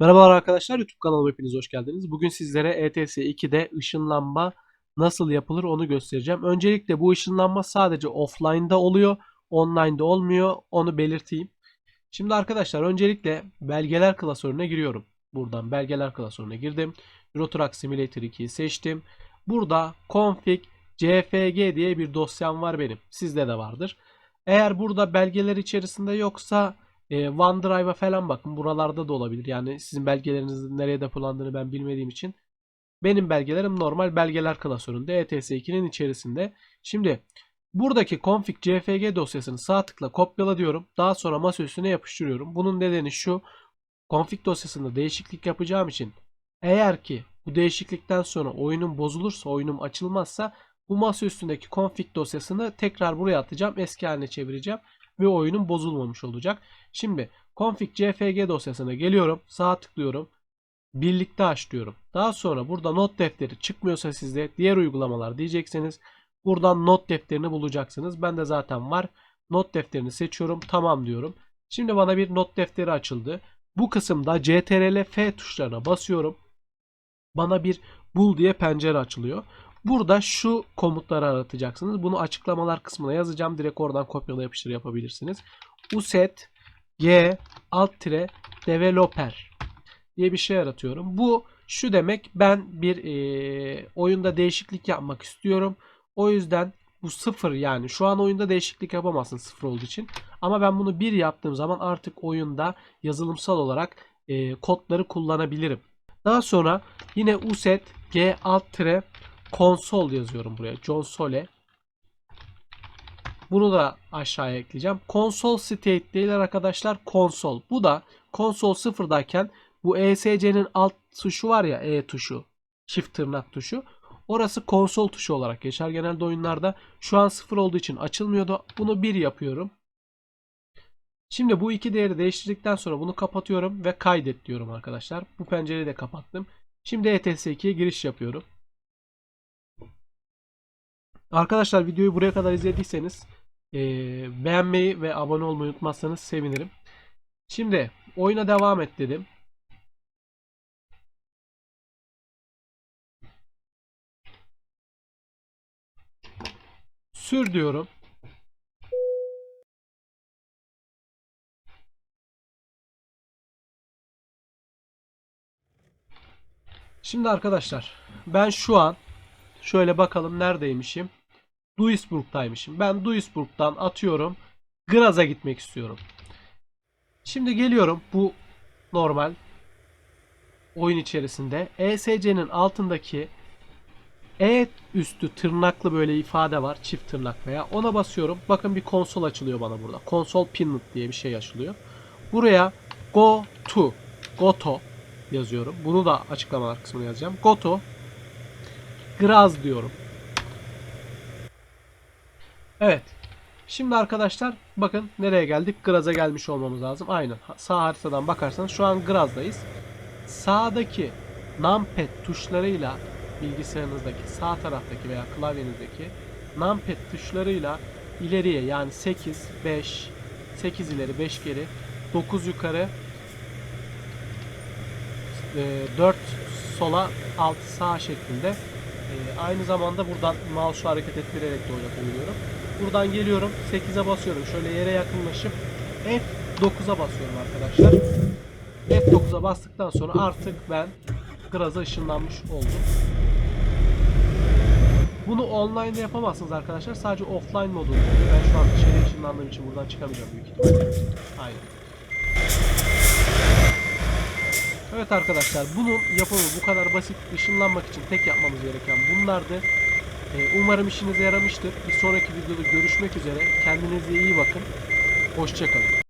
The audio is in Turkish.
Merhabalar arkadaşlar YouTube kanalıma hepiniz hoş geldiniz. Bugün sizlere ETS 2'de ışınlanma nasıl yapılır onu göstereceğim. Öncelikle bu ışınlanma sadece offline'da oluyor. Online'da olmuyor. Onu belirteyim. Şimdi arkadaşlar öncelikle belgeler klasörüne giriyorum. Buradan belgeler klasörüne girdim. Euro Simulator 2'yi seçtim. Burada config cfg diye bir dosyam var benim. Sizde de vardır. Eğer burada belgeler içerisinde yoksa e, OneDrive'a falan bakın. Buralarda da olabilir. Yani sizin belgelerinizin nereye depolandığını ben bilmediğim için. Benim belgelerim normal belgeler klasöründe ETS2'nin içerisinde. Şimdi buradaki config cfg dosyasını sağ tıkla kopyala diyorum. Daha sonra masa yapıştırıyorum. Bunun nedeni şu. Config dosyasında değişiklik yapacağım için eğer ki bu değişiklikten sonra oyunum bozulursa, oyunum açılmazsa bu masa üstündeki config dosyasını tekrar buraya atacağım. Eski haline çevireceğim ve oyunun bozulmamış olacak. Şimdi config cfg dosyasına geliyorum. Sağ tıklıyorum. Birlikte aç diyorum. Daha sonra burada not defteri çıkmıyorsa sizde diğer uygulamalar diyeceksiniz. Buradan not defterini bulacaksınız. Ben de zaten var. Not defterini seçiyorum. Tamam diyorum. Şimdi bana bir not defteri açıldı. Bu kısımda CTRL F tuşlarına basıyorum. Bana bir bul diye pencere açılıyor. Burada şu komutları aratacaksınız. Bunu açıklamalar kısmına yazacağım. Direkt oradan kopyala yapıştır yapabilirsiniz. uset g alt tire developer diye bir şey yaratıyorum. Bu şu demek ben bir e, oyunda değişiklik yapmak istiyorum. O yüzden bu sıfır yani şu an oyunda değişiklik yapamazsın sıfır olduğu için. Ama ben bunu bir yaptığım zaman artık oyunda yazılımsal olarak e, kodları kullanabilirim. Daha sonra yine uset g alt tire konsol yazıyorum buraya. Console. Bunu da aşağıya ekleyeceğim. Konsol state değil arkadaşlar. Konsol. Bu da konsol sıfırdayken bu ESC'nin alt tuşu var ya E tuşu. Çift tırnak tuşu. Orası konsol tuşu olarak geçer. Genelde oyunlarda şu an sıfır olduğu için açılmıyordu. Bunu bir yapıyorum. Şimdi bu iki değeri değiştirdikten sonra bunu kapatıyorum ve kaydet diyorum arkadaşlar. Bu pencereyi de kapattım. Şimdi E ETS2'ye giriş yapıyorum. Arkadaşlar videoyu buraya kadar izlediyseniz eee, beğenmeyi ve abone olmayı unutmazsanız sevinirim. Şimdi oyuna devam et dedim. Sür diyorum. Şimdi arkadaşlar ben şu an şöyle bakalım neredeymişim. Duisburg'daymışım. Ben Duisburg'dan atıyorum. Graz'a gitmek istiyorum. Şimdi geliyorum bu normal oyun içerisinde ESC'nin altındaki E üstü tırnaklı böyle ifade var. Çift tırnak veya ona basıyorum. Bakın bir konsol açılıyor bana burada. Konsol Pinlet diye bir şey açılıyor. Buraya go to go to yazıyorum. Bunu da açıklamalar kısmına yazacağım. Go to Graz diyorum. Evet. Şimdi arkadaşlar bakın nereye geldik? Graz'a gelmiş olmamız lazım. Aynen. Sağ haritadan bakarsanız şu an Graz'dayız. Sağdaki numpad tuşlarıyla bilgisayarınızdaki sağ taraftaki veya klavyenizdeki numpad tuşlarıyla ileriye yani 8, 5, 8 ileri 5 geri 9 yukarı 4 sola 6 sağ şeklinde e, aynı zamanda buradan mouse'u hareket ettirerek de oynatabiliyorum. Buradan geliyorum 8'e basıyorum şöyle yere yakınlaşıp F9'a basıyorum arkadaşlar. F9'a bastıktan sonra artık ben Graz'a ışınlanmış oldum. Bunu online'da yapamazsınız arkadaşlar. Sadece offline modunda. Ben şu an dışarıya ışınlandığım için buradan çıkamayacağım büyük ihtimalle. Aynen. Evet arkadaşlar bunun yapımı bu kadar basit. Işınlanmak için tek yapmamız gereken bunlardı. Ee, umarım işinize yaramıştır. Bir sonraki videoda görüşmek üzere. Kendinize iyi bakın. Hoşçakalın.